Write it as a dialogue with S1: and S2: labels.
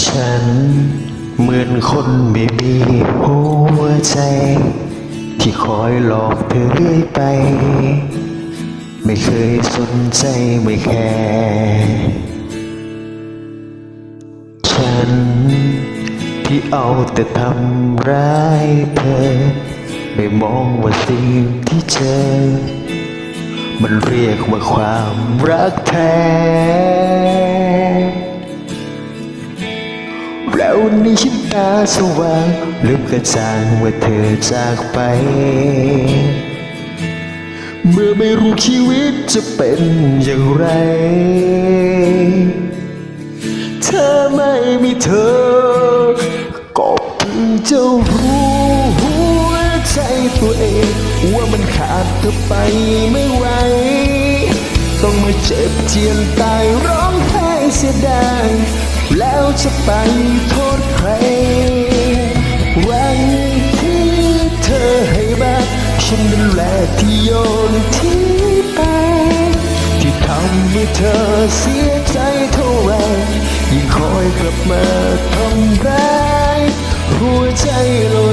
S1: ฉันเหมือนคนไม่มีหัวใจ ที่คอยหลอกเธอเรื่อยไป ไม่เคยสนใจไม่แคร์ฉันที่เอาแต่ทำร้ายเธอ ไม่มองว่าสิ่งที่เจอ มันเรียกว่าความรักแท้ แล้วในชิมตาสว่างลืมกระจ่างว่าเธอจากไป เมื่อไม่รู้ชีวิตจะเป็นอย่างไร เธอไม่มีเธอ ก็เพิ่งจะรู้หัวใจตัวเอง ว่ามันขาดเธอไปไม่ไหวต้องมาเจ็บเจียนตายร้องไห้เสียดาย แล้วจะไปโทษใคร วันที่เธอให้รักฉันเป็นแหละที่โยนทิ้งไป ที่ทำให้เธอเสียใจเท่าไรยิ่งคอยกลับมาทำร้ายหัวใจเรา